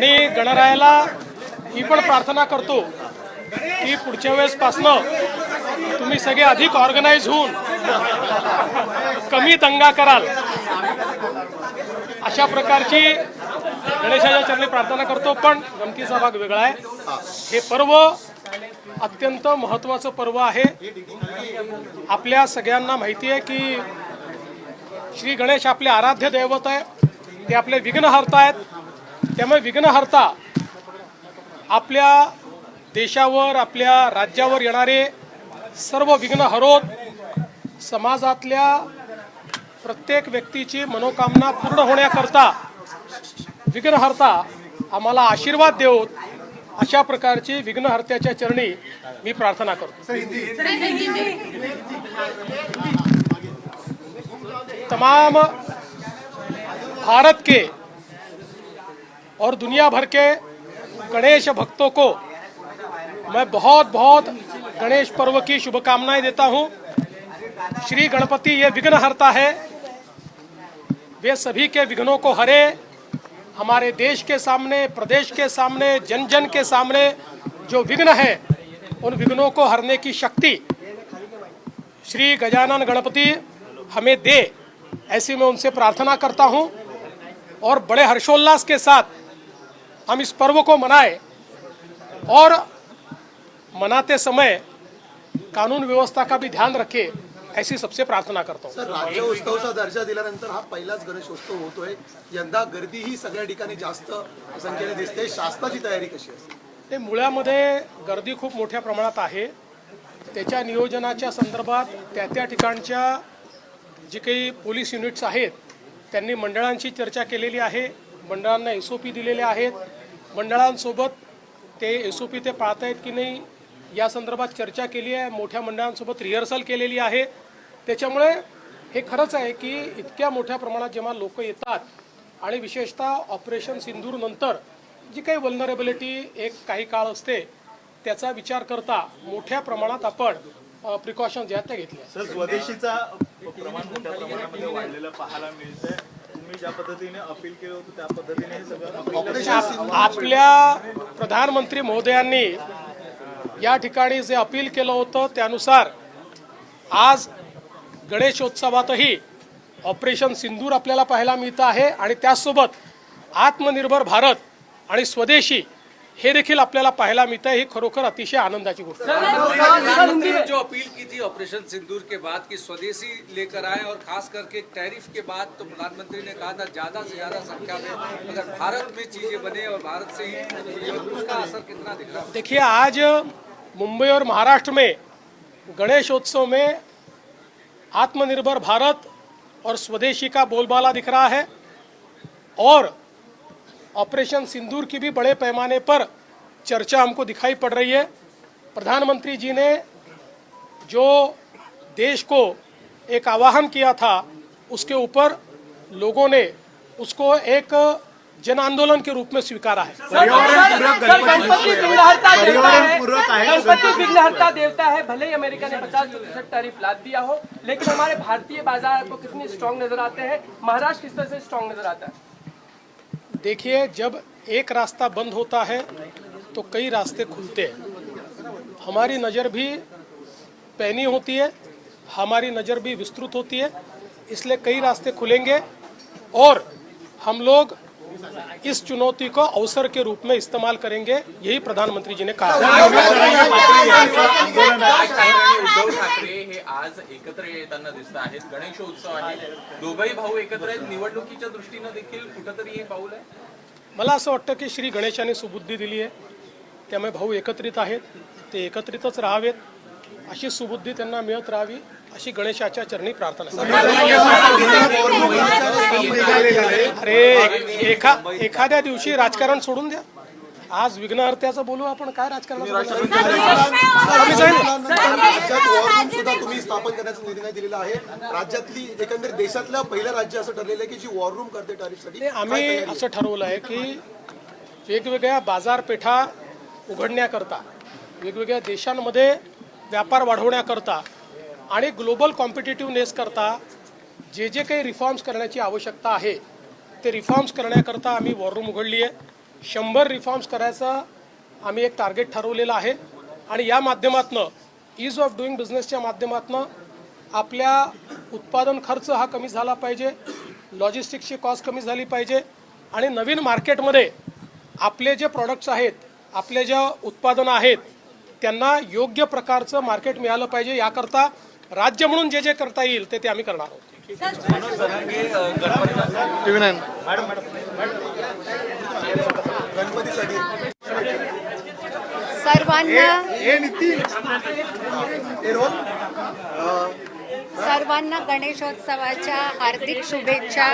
आणि गणरायाला ही पण प्रार्थना करतो की पुढच्या वेळेसपासनं तुम्ही सगळे अधिक ऑर्गनाईज होऊन कमी दंगा कराल. अशा प्रकारची गणेशाच्या चरणी प्रार्थना करतो पण गमतीचा भाग वेगळा आहे. हे पर्व अत्यंत महत्वाचं पर्व आहे. आपल्या सगळ्यांना माहिती आहे की श्री गणेश आपले आराध्य दैवत आहे. ते आपले विघ्नहर्ता आहेत. त्यामुळे विघ्नहर्ता आपल्या देशावर आपल्या राज्यावर येणारे सर्व विघ्न हरोत समाजातल्या प्रत्येक व्यक्तीची मनोकामना पूर्ण होण्याकरता विघ्नहर्ता आम्हाला आशीर्वाद देऊत अशा प्रकारची विघ्नहर्त्याच्या चरणी मी प्रार्थना करतो. तमाम भारत के और दुनिया भर के गणेश भक्तों को मैं बहुत बहुत गणेश पर्व की शुभकामनाएँ देता हूँ। श्री गणपति ये विघ्न हरता है। वे सभी के विघ्नों को हरे। हमारे देश के सामने, प्रदेश के सामने जन जन के सामने जो विघ्न है, उन विघ्नों को हरने की शक्ति श्री गजानन गणपति हमें दे, ऐसी मैं उनसे प्रार्थना करता हूँ। और बड़े हर्षोल्लास के साथ हम इस पर्व को मनाएं और मनाते समय कानून व्यवस्था का भी ध्यान रखें ऐसी सबसे प्रार्थना करता हूं। सर राज्य उत्सवचा दर्जा दिल्यानंतर हा पहिलाच गणेशोत्सव होतोय. यंदा गर्दी ही सगळ्या ठिकाणी जास्त संख्येने दिसते. शासनाची तयारी कशी असते ते मुळामध्ये गर्दी खूप मोठ्या प्रमाणात आहे. त्याच्या नियोजनाच्या संदर्भात त्या त्या ठिकाणच्या जी काही पोलीस युनिट्स आहेत त्यांनी मंडळांशी चर्चा केलेली आहे. मंडळांना एस ओ पी दिलेले आहेत. मंडळांसोबत ते एस ओ पी ते पाळत आहेत की नाही या संदर्भात चर्चा केली आहे. मोठ्या मंडळांसोबत रिहर्सल केलेली आहे. त्याच्यामुळे हे खरंच आहे की इतक्या मोठ्या प्रमाणात जेव्हा लोक येतात आणि विशेषतः ऑपरेशन सिंदूर नंतर जी काही वल्नरेबिलिटी एक काही काळ असते त्याचा विचार करता मोठ्या प्रमाणात आपण प्रिकॉशन ज्या त्या घेतल्या. तुम्ही ज्या पद्धतीने अपील केलं होतं त्या पद्धतीने हे सगळं ऑपरेशन आपल्या प्रधानमंत्री महोदयांनी या ठिकाणी जे अपील केलं होतं त्यानुसार आज गणेशोत्सवातही ऑपरेशन सिंदूर आपल्याला पाहायला मिळतं आहे आणि त्याचसोबत आत्मनिर्भर भारत आणि स्वदेशी हे देखील आपल्याला पाहायला मिळतं ही खरोखर अतिशय आनंदाची गोष्ट जो अपील की थी ऑपरेशन सिंदूर के बाद कि स्वदेशी लेकर आए और खास करके टैरिफ के बाद तो प्रधानमंत्री ने कहा था ज़्यादा से ज़्यादा संख्या में अगर भारत में चीज़ें बने और भारत से ही उसका असर कितना दिख रहा है? देखिए आज मुंबई और महाराष्ट्र में गणेशोत्सव में आत्मनिर्भर भारत और स्वदेशी का बोलबाला दिख रहा है और ऑपरेशन सिंदूर की भी बड़े पैमाने पर चर्चा हमको दिखाई पड़ रही है। प्रधानमंत्री जी ने जो देश को एक आह्वान किया था उसके ऊपर लोगों ने उसको एक जन आंदोलन के रूप में स्वीकारा है। गणपति विघ्नहर्ता देवता है। गणपति विघ्नहर्ता देवता है। भले ही अमेरिका ने 50 प्रतिशत टैरिफ लाद दिया हो लेकिन हमारे भारतीय बाज़ार को कितने स्ट्रांग नज़र आते हैं? महाराष्ट्र किस तरह से स्ट्रांग नज़र आता है? देखिए, जब एक रास्ता बंद होता है तो कई रास्ते खुलते हैं। हमारी नज़र भी पैनी होती है, हमारी नज़र भी विस्तृत होती है, इसलिए कई रास्ते खुलेंगे और हम लोग इस चुनौती को अवसर के रूप में इस्तेमाल करेंगे यही प्रधानमंत्री जी ने कहा। उद्धव ठाकरे हे आज एकत्र येताना दिसत आहेत. गणेशोत्सव आहे. दोघही भाऊ एकत्र आहेत. निवडणुकीच्या दृष्टीनं देखील कुठंतरी हे पाऊल आहे? मला असं वाटतं की श्री गणेशाने सुबुद्धी दिली आहे. त्यामुळे भाऊ एकत्रित आहेत. ते एकत्रितच राहावेत. अशी सुबुद्धी त्यांना मिळत राहावी अशी गणेशाच्या चरणी प्रार्थना अरे एखा एखाद्या दिवशी राजकारण सोडून द्या. आज विघ्नहर्त्याचं बोलू आपण काय राजकारण तुम्ही स्थापन करण्याचा निर्णय दिलेला आहे. राज्यातली एकंदर देशातलं पहिलं राज्य असं ठरलेलं आहे की जी वॉर रूम करते टॅरिफसाठी आम्ही असं ठरवलं आहे की वेगवेगळ्या बाजारपेठा उघडण्याकरता वेगवेगळ्या देशांमध्ये व्यापार वाढवण्याकरता आणि ग्लोबल कॉम्पिटेटिव्हनेस करता जे जे काही रिफॉर्म्स करण्याची आवश्यकता आहे ते रिफॉर्म्स करण्याकरता आम्ही वॉररूम उघडली आहे शंभर रिफॉर्म्स करायचा आम्ही एक टार्गेट ठरवलेलं आहे आणि या माध्यमातनं ईज ऑफ डुईंग बिझनेसच्या माध्यमातनं आपल्या उत्पादन खर्च हा कमी झाला पाहिजे लॉजिस्टिक्सची कॉस्ट कमी झाली पाहिजे आणि नवीन मार्केटमध्ये आपले जे प्रॉडक्ट्स आहेत आपले ज्या उत्पादनं आहेत त्यांना योग्य प्रकारचं मार्केट मिळालं पाहिजे याकरता राज्य म्हणून जे जे करता येईल ते ते आम्ही करणार आहोत. गणपतीसाठी सर्वांना सर्वांना गणेशोत्सवाच्या हार्दिक शुभेच्छा.